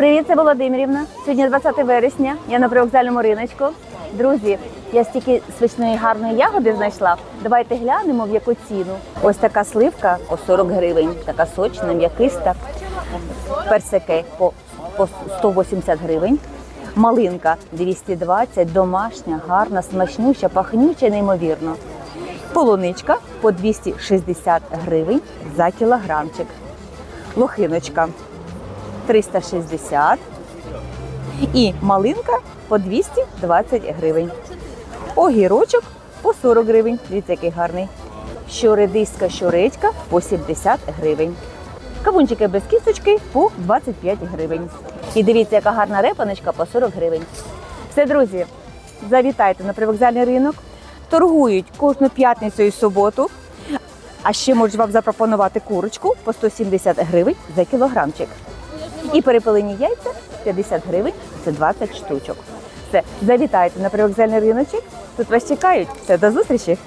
Привіт, це Володимирівна. Сьогодні 20 вересня. Я на привокзальному риночку. Друзі, я стільки смачної гарної ягоди знайшла. Давайте глянемо, в яку ціну. Ось така сливка по 40 гривень, така сочна, м'якиста. Персики по, по 180 гривень. Малинка 220, домашня, гарна, смачнюща, пахнюча, неймовірно. Полуничка по 260 гривень за кілограмчик. Лохиночка 360 і малинка по 220 гривень. Огірочок по 40 гривень. Дивіться, який гарний. Щоредиська щоредька по 70 гривень. Кавунчики без кісточки по 25 гривень. І дивіться, яка гарна репаночка по 40 гривень. Все, друзі, завітайте на привокзальний ринок. Торгують кожну п'ятницю і суботу. А ще можуть вам запропонувати курочку по 170 гривень за кілограмчик. І перепелені яйця 50 гривень, це 20 штучок. Все, завітайте на привокзальний риночок. Тут вас чекають. Все, до зустрічі!